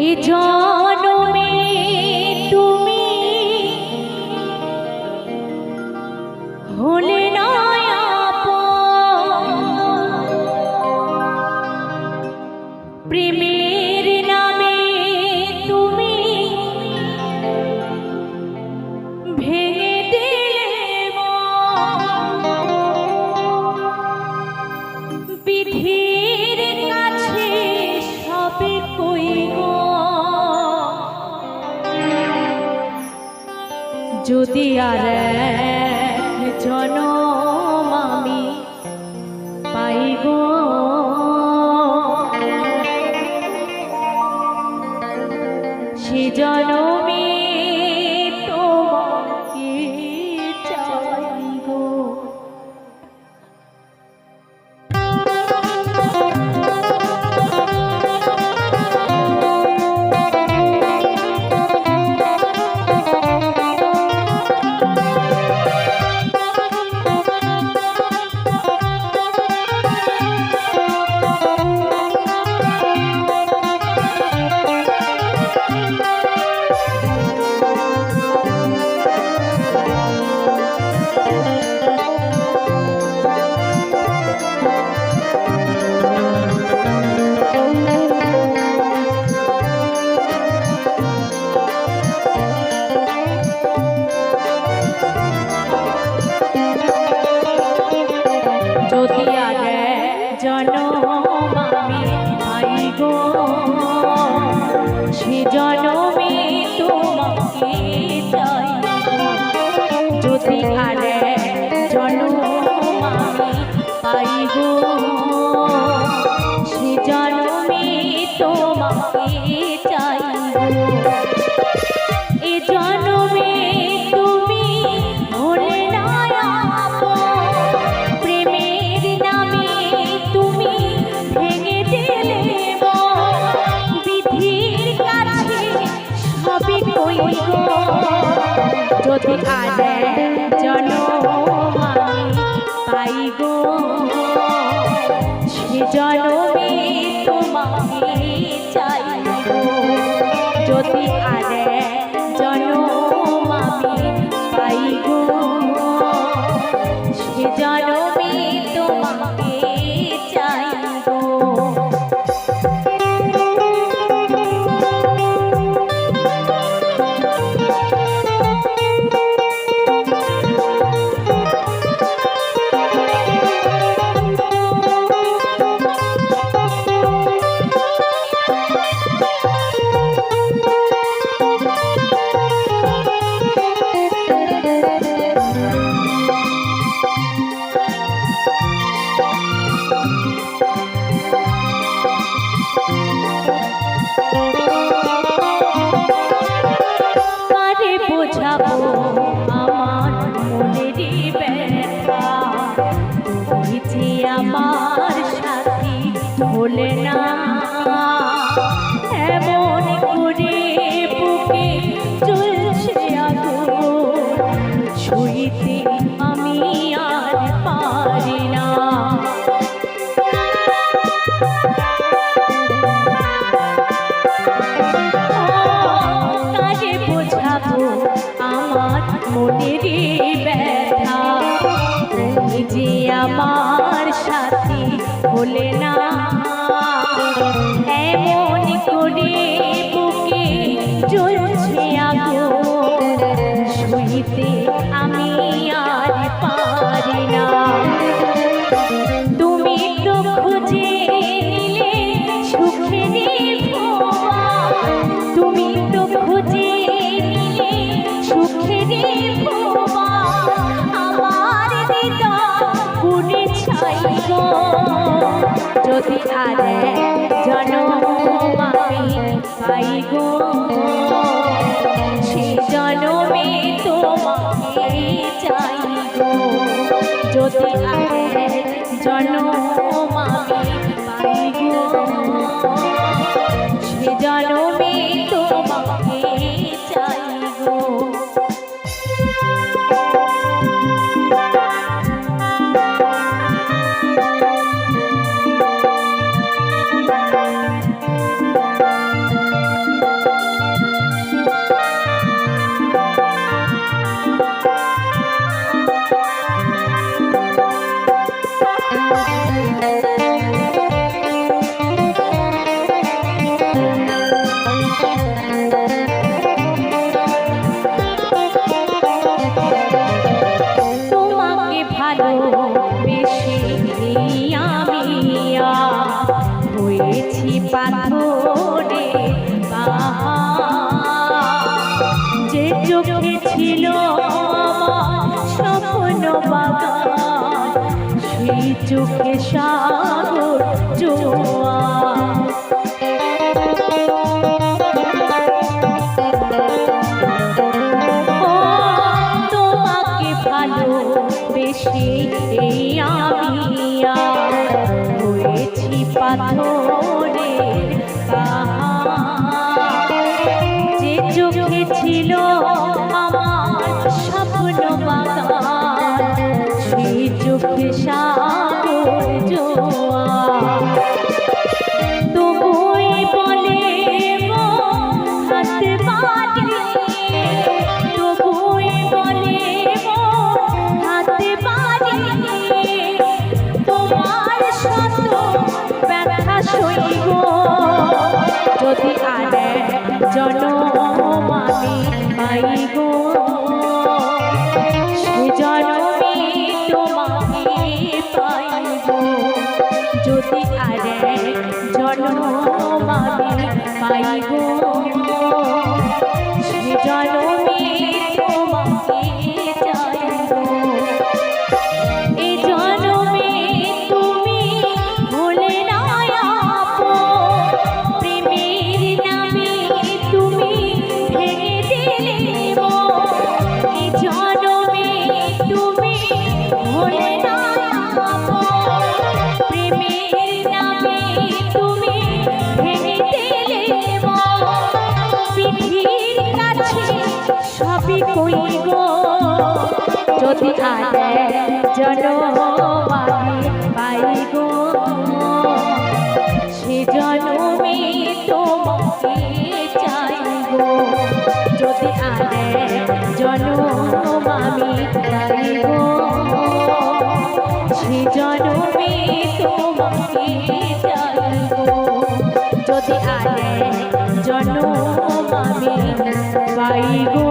এ জনমে যদি আর জন আমি পাই গো। সে জনমে কই গো। যদি জনম আমি পাই গো সে জনমে তোমাকে চাই গো যদি আরে জনম পাই গো সে জনমে তোমাকে চাই গো এমন করে বুকে জ্বলছে আগুন। শুইতে আমি আর পারি না। তুমি তো খুঁজে তুমি তো খুঁজে যদি আর জনম আমি পাই গো, সে জনমে তোমাকে চাই গো। যদি আর জনম আমি পাই গো, সে জনমে হয়েছি পাথরে যে চোখে ছিল স্বপ্ন বাগান সেই চোখে সাগর জোয়ার। ছিল আমার স্বপ্ন বাগান সেই চোখে সাগর জোয়ার তবুই বলে হাতে যদি আরে জনম জনম আমি পাইব সে জনমে তোমাকে চাইব এ জনমে তুমি ভুলে না আপন প্রেমের নামে তুমি ভেঙে দিলে সবই কই গো? যদি জনম আমি পাই গো। সে জনমে তোমাকে চাইব যদি আরে জনম আমি পাই গো। সে জনমে তোমাকে চাইব যদি আরে জনম আমি পাই গো।